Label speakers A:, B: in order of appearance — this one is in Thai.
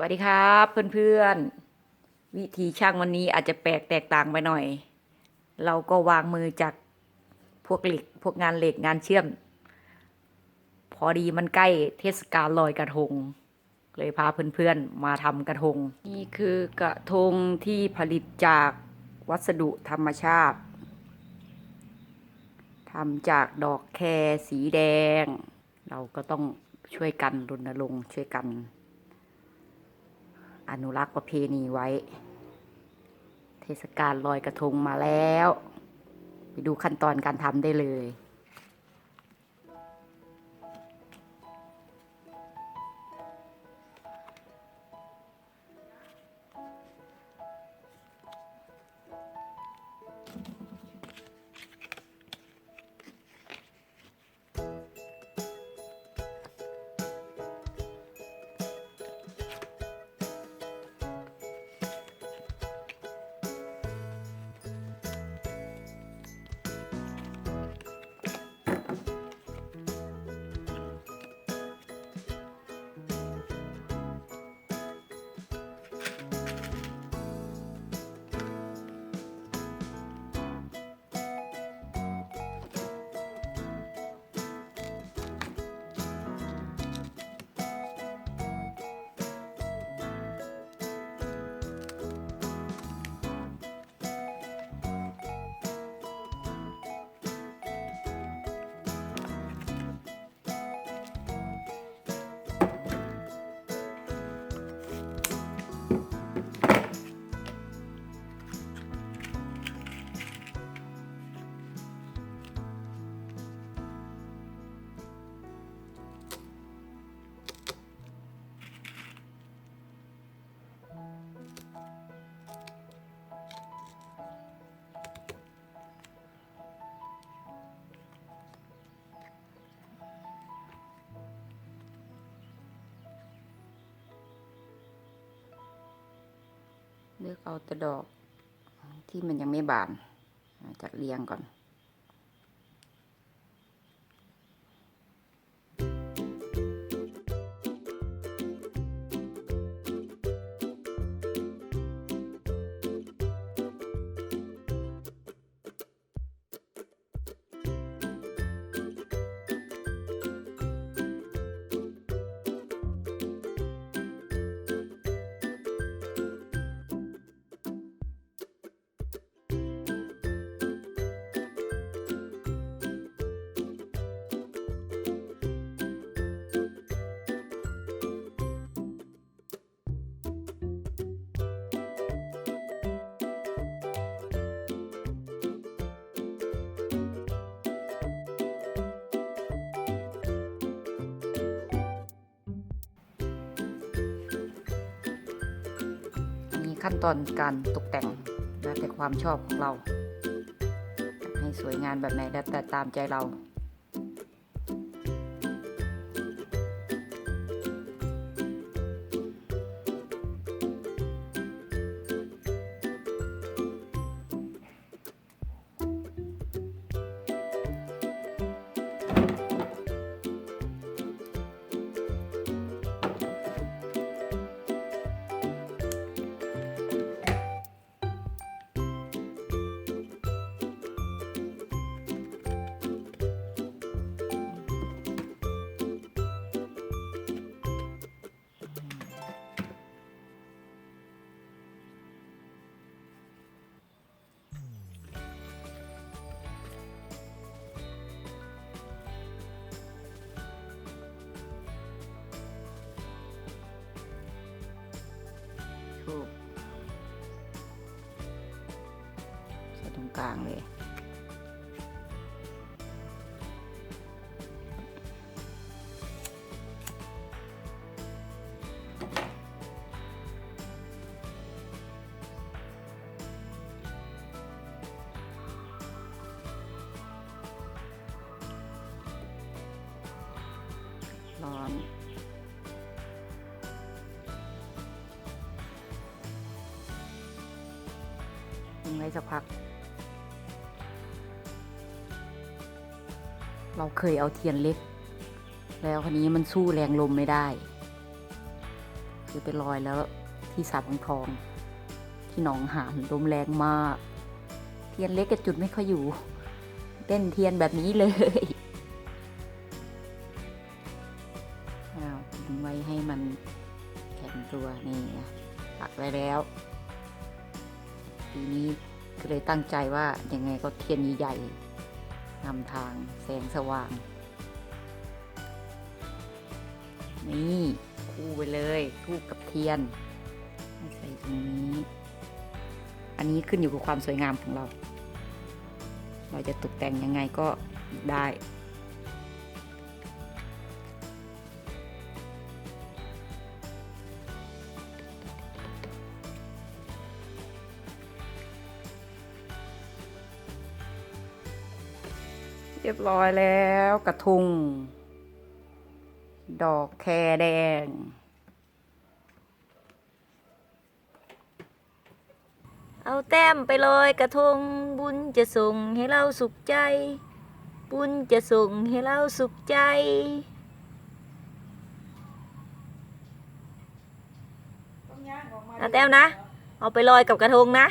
A: วัสดีครับเพื่อนๆ วิธีช่างวันนี้อาจจะแปลกแตกต่างไปหน่อย เราก็วางมือจากพวกเหล็กพวกงานเหล็กงานเชื่อม พอดีมันใกล้เทศกาลลอยกระทง เลยพาเพื่อนๆมาทำกระทง นี่คือกระทงที่ผลิตจากวัสดุธรรมชาติทำจากดอกแคสีแดง เราก็ต้องช่วยกันรณรงค์ช่วยกัน อนุรักษ์ประเพณีไว้ เทศกาลลอยกระทงมาแล้ว ไปดูขั้นตอนการทำได้เลย เลือกเอาแตะดอกที่มันยังไม่บานจัดเรียงก่อน ขั้นตอนการตกแต่งแล้วแต่ความชอบของเรา ให้สวยงามแบบไหนแล้วแต่ตามใจเรา ทูบใส่ตรงกลางเลย ร้อน ไว้สักพัก เราเคยเอาเทียนเล็ก แล้วคันนี้มันสู้แรงลมไม่ได้ คือไปลอยแล้วที่สาบังทอง ที่หนองหานลมแรงมาก เทียนเล็กกับจุดไม่ค่อยอยู่ เต้นเทียนแบบนี้เลยอ้าวไว้ให้มันแข็งตัวนี่นะปักไว้แล้ว ปีนี้ ก็เลยตั้งใจว่ายังไงก็เทียนใหญ่ๆนำทางแสงสว่าง นี่คู่ไปเลยทูบกับเทียนให้ใส่ตรงนี้ อันนี้ขึ้นอยู่กับความสวยงามของเรา เราจะตกแต่งยังไงก็ได้ รียบร้อยแล้วกระทุง ดอกแคแดง เอาแต้มไปลอยกระทง บุญจะส่งให้เราสุขใจ บุญจะส่งให้เราสุขใจเอาแต้มนะ เอาไปลอยกับกระทงนะ